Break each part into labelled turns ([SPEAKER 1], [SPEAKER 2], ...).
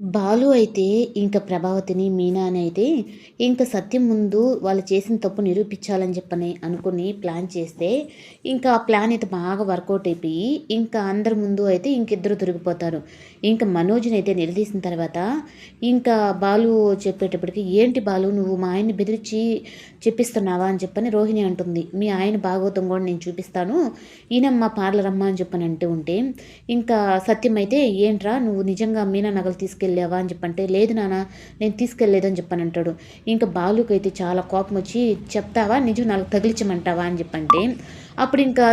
[SPEAKER 1] బాలు అయితే ఇంకా ప్రభావతిని, మీనాని అయితే ఇంకా సత్యం ముందు వాళ్ళు చేసిన తప్పు నిరూపించాలని చెప్పని అనుకుని ప్లాన్ చేస్తే, ఇంకా ఆ ప్లాన్ అయితే బాగా వర్కౌట్ అయిపోయి, ఇంకా అందరి ముందు అయితే ఇంకిద్దరు దొరికిపోతారు. ఇంకా మనోజ్‌ని అయితే నిలదీసిన తర్వాత, ఇంకా బాలు చెప్పేటప్పటికి, "ఏంటి బాలు నువ్వు మా ఆయన్ని బెదిరించి చెప్పిస్తున్నావా?" అని చెప్పని రోహిణి అంటుంది. "మీ ఆయన భాగవతం కూడా నేను చూపిస్తాను. ఈయనమ్మా పార్లర్ అమ్మ" అని చెప్పని అంటూ ఉంటే, ఇంకా సత్యం అయితే, "ఏంట్రా నువ్వు నిజంగా మీనా నగలు తీసుకెళ్ళి తీసుకెళ్ళావా అని చెప్పంటే లేదు నాన్న నేను తీసుకెళ్ళలేదని చెప్పని అంటాడు. ఇంకా బాలుకైతే చాలా కోపం వచ్చి చెప్తావా? నిజం నాకు తగిలించమంటావా అని చెప్పంటే అప్పుడు ఇంకా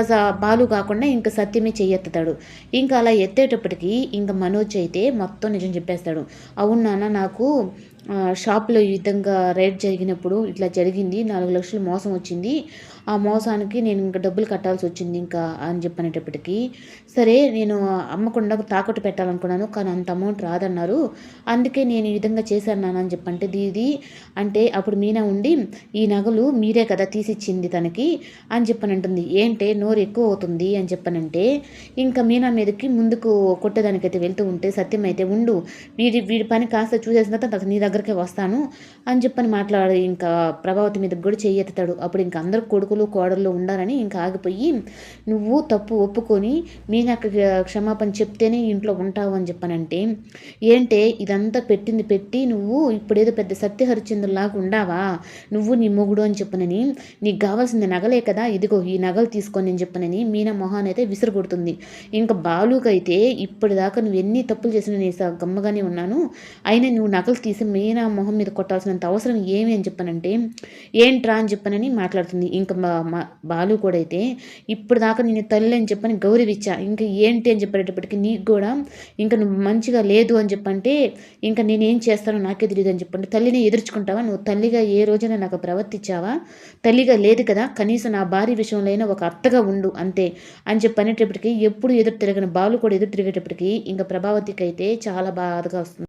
[SPEAKER 1] బాలు కాకుండా ఇంకా సత్యమే చెయ్యెత్తుతాడు. ఇంకా అలా ఎత్తేటప్పటికి ఇంకా మనోజ్ అయితే మొత్తం నిజం చెప్పేస్తాడు. అవును నాన్న నాకు షాప్లో ఈ విధంగా రేట్ జరిగినప్పుడు ఇట్లా జరిగింది నాలుగు లక్షలు మోసం వచ్చింది. ఆ మోసానికి నేను ఇంకా డబ్బులు కట్టాల్సి వచ్చింది ఇంకా అని చెప్పనేటప్పటికీ సరే నేను అమ్మకుండా తాకట్టు పెట్టాలనుకున్నాను కానీ అంత అమౌంట్ రాదన్నారు. అందుకే నేను ఈ విధంగా చేశాను అని చెప్పంటే దీది అంటే అప్పుడు మీనా ఉండి ఈ నగలు మీరే కదా తీసిచ్చింది తనకి అని చెప్పని అంటుంది ఏంటే నోరు ఎక్కువ అవుతుంది అని చెప్పనంటే ఇంకా మీనా మీదకి ముందుకు కొట్టేదానికైతే వెళ్తూ ఉంటే సత్యం అయితే ఉండు వీడి వీడి పని కాస్త చూసేసిన తర్వాత నీ దగ్గరకే వస్తాను అని చెప్పని మాట్లాడి ఇంకా ప్రభావతి మీద కూడా చెయ్యెత్తాడు అప్పుడు ఇంకా అందరు కొడుకులు కోడళ్ళు ఉండాలని ఇంకా ఆగిపోయి నువ్వు తప్పు ఒప్పుకొని మీనాకి క్షమాపణ చెప్తేనే ఇంట్లో ఉంటావు అని చెప్పనంటే ఏంటే ఇదంతా పెట్టింది పెట్టి నువ్వు ఇప్పుడేదో పెద్ద సత్యహరిచంద్రులాగా ఉండావా? నువ్వు నీ మొగుడు అని చెప్పనని నీకు కావాల్సింది నగలే కదా ఇదిగో ఈ నగలు నగలు తీసుకొని నేను చెప్పనని మీనా మొహాన్ అయితే విసిరగొడుతుంది. ఇంకా బాలుకైతే ఇప్పటిదాకా నువ్వు ఎన్ని తప్పులు చేసినా నేను గమ్మగానే ఉన్నాను. అయినా నువ్వు నగలు తీసి మీనా మొహం మీద కొట్టాల్సినంత అవసరం ఏమి అని చెప్పనంటే ఏంట్రా అని చెప్పనని మాట్లాడుతుంది. ఇంకా బాలు కూడా అయితే ఇప్పుడు దాకా నేను తల్లి అని చెప్పని గౌరవిచ్చా. ఇంకా ఏంటి అని చెప్పేటప్పటికి నీకు కూడా ఇంకా నువ్వు మంచిగా లేదు అని చెప్పంటే ఇంకా నేనేం చేస్తానో నాకే తెలియదు అని చెప్పండి తల్లిని ఎదుర్చుకుంటావా? నువ్వు తల్లిగా ఏ రోజైనా నాకు ప్రవర్తించావా? తల్లిగా లేదు కదా కనీసం నా భార్య విషయంలో అయినా ఒక అత్తగా ఉండు అంతే. అని చెప్పి ఎప్పుడు ఎదురు తిరగని బాలు కూడా ఎదురు తిరిగేటప్పటికీ ఇంకా ప్రభావతికి అయితే చాలా బాధగా వస్తుంది.